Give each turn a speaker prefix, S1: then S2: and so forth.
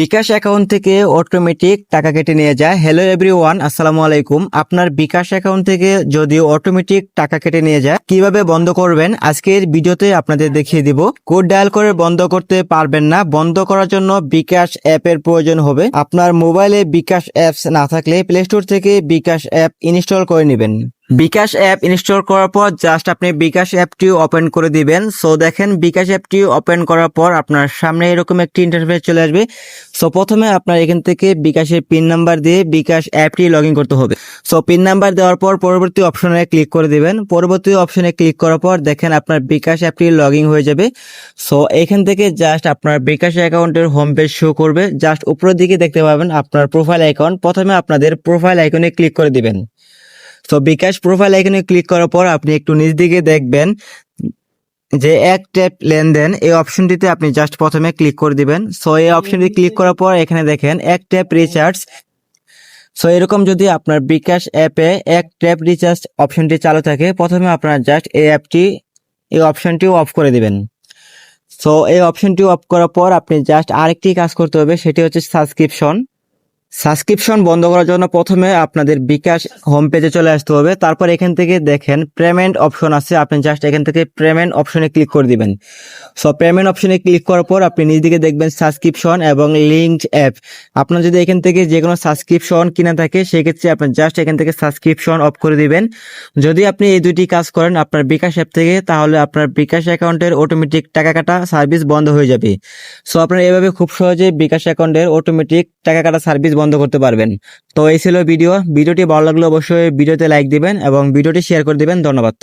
S1: বিকাশ account থেকে automatic টাকা কেটে নিয়ে যায়। হ্যালো এভরিওয়ান আসসালামু আলাইকুম। আপনার বিকাশ অ্যাকাউন্ট থেকে যদি অটোমেটিক টাকা কেটে নিয়ে যায়, কীভাবে বন্ধ করবেন? আজকের ভিডিওতে আপনাদের দেখিয়ে দিব। কোড ডায়াল করে বন্ধ করতে পারবেন না। বন্ধ করার জন্য বিকাশ অ্যাপের প্রয়োজন হবে। আপনার মোবাইলে বিকাশ অ্যাপস না থাকলে প্লে স্টোর থেকে বিকাশ অ্যাপ ইনস্টল করে নেবেন। বিকাশ অ্যাপ ইনস্টল করার পর জাস্ট আপনি বিকাশ অ্যাপটি ওপেন করে দিবেন। সো দেখেন, বিকাশ অ্যাপটি ওপেন করার পর আপনার সামনে এরকম একটি ইন্টারফেস চলে আসবে। সো প্রথমে আপনার এখান থেকে বিকাশের পিন নাম্বার দিয়ে বিকাশ অ্যাপটি লগ করতে হবে। সো পিন নাম্বার দেওয়ার পর পরবর্তী অপশনে ক্লিক করে দিবেন। পরবর্তী অপশনে ক্লিক করার পর দেখেন আপনার বিকাশ অ্যাপটি লগ হয়ে যাবে। সো এখান থেকে জাস্ট আপনার বিকাশ অ্যাকাউন্টের হোম পেজ শো করবে। জাস্ট উপরের দিকে দেখতে পাবেন আপনার প্রোফাইল অ্যাকাউন্ট প্রথমে আপনাদের প্রোফাইল আইকনে ক্লিক করে দিবেন। তো বিকাশ প্রোফাইল আইকনে ক্লিক করার পর আপনি একটু নিচ দিকে দেখবেন যে এক ট্যাপ লেনদেন এই অপশনটিতে আপনি জাস্ট প্রথমে ক্লিক করে দিবেন। সো এই অপশনটি ক্লিক করার পর এখানে দেখেন এক ট্যাপ রিচার্জ সো এরকম যদি আপনার বিকাশ অ্যাপে এক ট্যাপ রিচার্জ অপশনটি চালু থাকে প্রথমে আপনার জাস্ট এই অ্যাপটি এই অপশনটি অফ করে দিবেন। সো এই অপশনটি অফ করার পর আপনি জাস্ট আরেকটি কাজ করতে হবে সেটি হচ্ছে সাবস্ক্রিপশন সাবস্ক্রিপশন বন্ধ করার জন্য প্রথমে আপনাদের বিকাশ হোম পেজে চলে আসতে হবে। তারপর এখান থেকে দেখেন পেমেন্ট অপশন আছে। আপনি জাস্ট এখান থেকে পেমেন্ট অপশনে ক্লিক করে দিবেন। সো পেমেন্ট অপশনে ক্লিক করার পর আপনি নিজ দিকে দেখবেন সাবস্ক্রিপশন এবং লিঙ্কড অ্যাপ আপনার যদি এখান থেকে যে কোনো সাবস্ক্রিপশন কিনা থাকে, সেক্ষেত্রে আপনি জাস্ট এখান থেকে সাবস্ক্রিপশন অফ করে দিবেন। যদি আপনি এই দুটি কাজ করেন আপনার বিকাশ অ্যাপ থেকে, তাহলে আপনার বিকাশ অ্যাকাউন্টের অটোমেটিক টাকা কাটা সার্ভিস বন্ধ হয়ে যাবে। সো আপনারা এভাবে খুব সহজে বিকাশ অ্যাকাউন্টের অটোমেটিক টাকা কাটা সার্ভিস বন্ধ করতে পারবেন। তো এই ছিল ভিডিও। ভিডিওটি ভালো লাগলে অবশ্যই ভিডিওতে লাইক দিবেন এবং ভিডিওটি শেয়ার করে দিবেন। ধন্যবাদ।